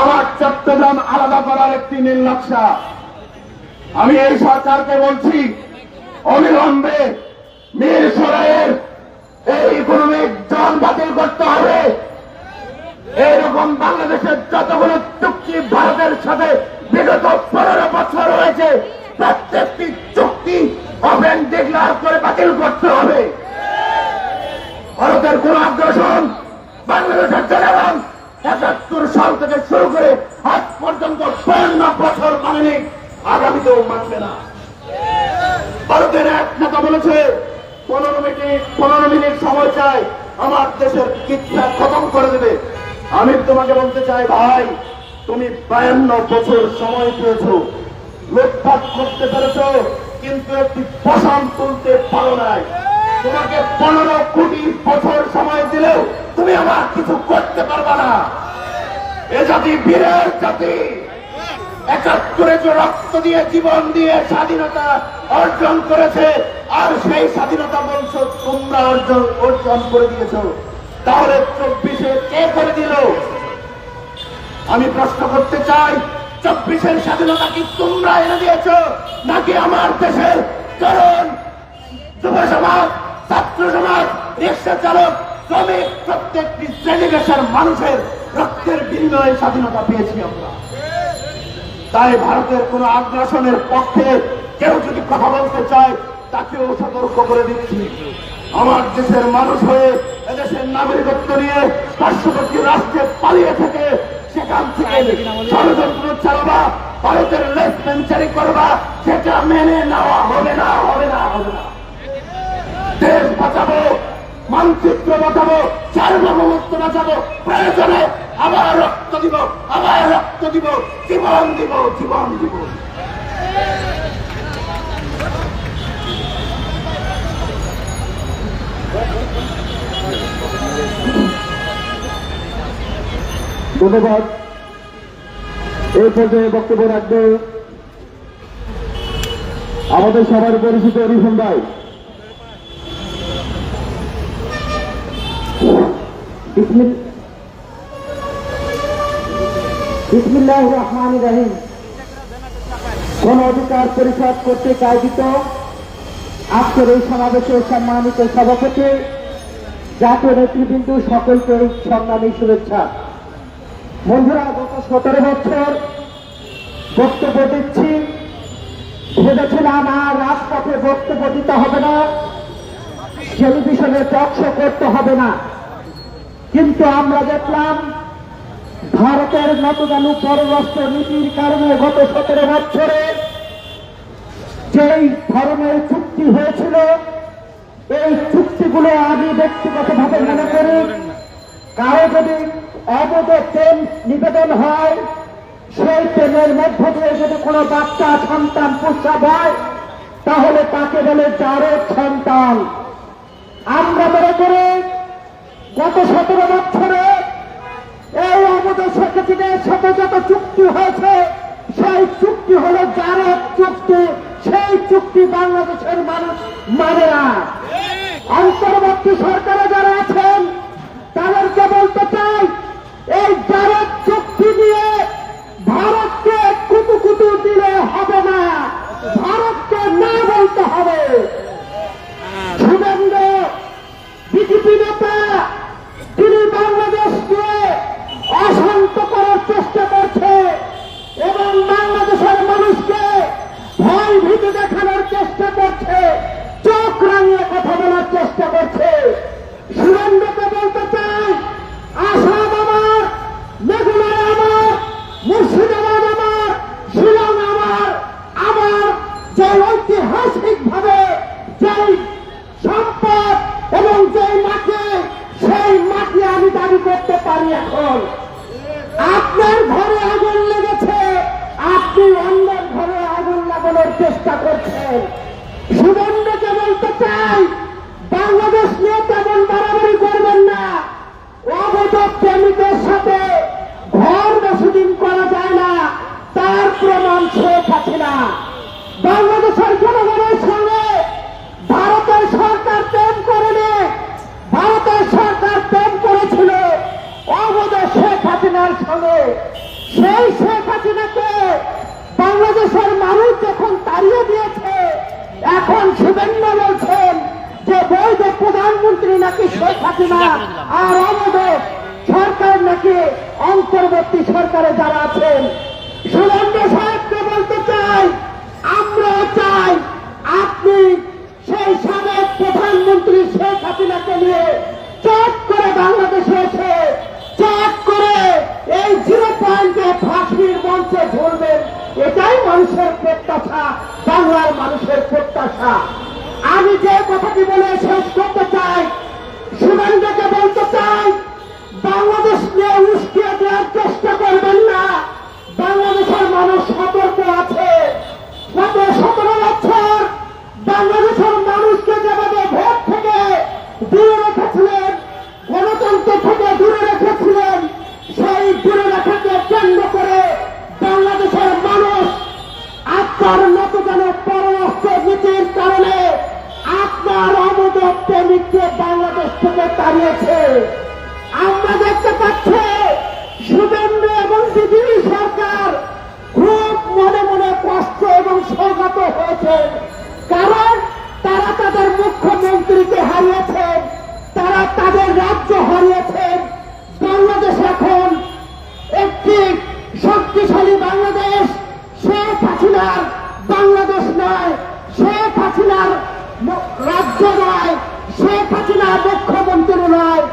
আমার চট্টগ্রাম আলাদা করার একটি নীল নকশা। আমি এই সরকারকে বলছি, অবিলম্বে মীর সরাইয়ের এই ইকোনমিক জন বাতিল করতে হবে। এইরকম বাংলাদেশের যতগুলো চুক্তি ভারতের সাথে বিগত পনেরো বছর হয়েছে প্রত্যেকটি চুক্তি ওপেন ডিক্লার করে বাতিল করতে হবে। ভারতের কোন আগ্রাসন বাংলাদেশের জনগণ একাত্তর সাল থেকে শুরু করে আজ পর্যন্ত বান্ন বছর মানেনি, আগামীতেও মানবে না। ভারতের এক নেতা বলেছে, পনেরো মিনিট পনেরো মিনিট সময় চাই, আমার দেশের চিকিৎসা খতম করে দেবে। আমি তোমাকে বলতে চাই, ভাই, তুমি বায়ান্ন বছর সময় পেয়েছ। লুটপাট করতে পেরেছ, কিন্তু একটি পশম তুলতে পারো নাই। তোমাকে পনেরো কোটি বছর সময় দিলেও তুমি আমার কিছু করতে পারবা না। এ জাতি বীরের জাতি। একাত্তরে যে রক্ত দিয়ে জীবন দিয়ে স্বাধীনতা অর্জন করেছে, আর সেই স্বাধীনতা বলছো, তোমরা অর্জন অর্জন করে দিয়েছ। তাহলে চব্বিশে কে করে দিল? আমি প্রশ্ন করতে চাই, চব্বিশের স্বাধীনতা কি তোমরা এনে দিয়েছ, নাকি আমার দেশের কারণ যুব সমাজ ছাত্র সমাজ রিক্সা চালক, শ্রমিক প্রত্যেকটি শ্রেণি পেশার মানুষের রক্তের বিনিময়ে স্বাধীনতা পেয়েছি আমরা। তাই ভারতের কোন আগ্রাসনের পক্ষে কেউ যদি কথা বলতে চায়, তাকেও সতর্ক করে দিচ্ছি। আমার দেশের মানুষ হয়ে এদেশের নাগরিকত্ব নিয়ে পার্শ্ববর্তী রাষ্ট্রে পালিয়ে থেকে সেখান থেকে ষড়যন্ত্র চালাবা, ভারতের লেস করবা, সেটা মেনে নেওয়া হবে না হবে না হবে না। দেশ বাঁচাবো, মানচিত্র বাঁচাবো, সার্বভৌমত্ব বাঁচাবো, প্রয়োজনে আবার রক্ত দিব, আবার রক্ত দিব, জীবন দিব জীবন দিব। ধন্যবাদ। এই পর্যায়ে বক্তব্য রাখবে আমাদের সবার পরিচিত রিফন ভাই। বিসমিল- বিসমিল্লাহ রহমান রাহিম। গণ অধিকার পরিষদ কর্তৃক আয়োজিত আজকের এই সমাবেশের সম্মানিত সভাপতি, জাতীয় নেতৃবৃন্দ, সকলকে সংগ্রামী শুভেচ্ছা। বন্ধুরা, গত সতেরো বছর বক্তব্য দিচ্ছি। ভেবেছিলাম আর রাজপথে বক্তব্য দিতে হবে না। টেলিভিশনে টকশো করতে হবে না। কিন্তু আমরা দেখলাম, ভারতের নতদানু পররাষ্ট্র নীতির কারণে গত সতেরো বছরে যেই ধরনের চুক্তি হয়েছিল, এই চুক্তিগুলো আমি ব্যক্তিগতভাবে মনে করি কারও যদি অবৈধ তেল নিবেদন হয়, সেই তেলের মধ্য দিয়ে যদি কোনো বাচ্চা সন্তান প্রস্রাব হয়, তাহলে তাকে বলে জারদ সন্তান। আমরা মনে করি গত সতেরো বছরে এই অবৈধ সেক্রেটারির সাথে যত চুক্তি হয়েছে সেই চুক্তি হলো যারা চুক্তি সেই চুক্তি বাংলাদেশের মানুষ মানে না। অন্তর্বর্তী সরকারে যারা আছেন তাদেরকে বলতে চাই এই ভারত চুক্তি দিয়ে ভারতকে কুতু কুতু দিলে হবে না ভারতকে না বলতে হবে শুভেন্দ্র বিজেপি নেতা তিনি বাংলাদেশকে অশান্ত করার চেষ্টা করছে এবং বাংলাদেশের মানুষকে ভয় ভীতি দেখানোর চেষ্টা করছে চোখ রাঙিয়ে কথা বলার চেষ্টা করছে। সুরেন্দ্রকে বলতে চাই আসাম আমার, মেঘুনায় আমার, মুর্শিদাবাদ আমার, শিলং আমার আমার যে ঐতিহাসিক ভাবে যেই সম্পদ এবং যেই মাটি সেই মাটি আমি দাবি করতে পারি এখন। আপনার ঘরে আগুন লেগেছে, আপনি অন্যের ঘরে আগুন লাগানোর চেষ্টা করছেন। সুবর্ণকে বলতে চাই বাংলাদেশ নিয়ে তার হবে সেই শেখ হাসিনাকে বাংলাদেশের মানুষ যখন তাড়িয়ে দিয়েছে এখন শুভেন্দু বলছেন যে বৈধ প্রধানমন্ত্রী নাকি শেখ হাসিনা, আর আমাদের সরকার নাকি অন্তর্বর্তী সরকারে যারা আছেন। সুরেন্দ্র সাহেবকে বলতে চাই, আমরা চাই আপনি সেই সাবেক প্রধানমন্ত্রী শেখ হাসিনাকে নিয়ে চট করে বাংলাদেশে এসে, চট করে এই জিরো পয়েন্টে ফাঁসির মঞ্চে ধরবেন এটাই মানুষের প্রত্যাশা। বাংলার মানুষের প্রত্যাশা। আমি যে কথাটি বলে শেষ করতে চাই সুরেন্দ্রকে প্রেমিককে বাংলাদেশ থেকে তাড়িয়েছে আমরা দেখতে পাচ্ছি সুবেন্দ্র এবং বিজেপি সরকার খুব মনে মনে কষ্ট এবং স্বগত হয়েছে। কারণ তারা তাদের মুখ্যমন্ত্রীকে হারিয়েছেন, তারা তাদের রাজ্য হারিয়েছেন। বাংলাদেশ এখন একটি শক্তিশালী বাংলাদেশ, শেখ হাসিনার মুখ্যমন্ত্রী নয়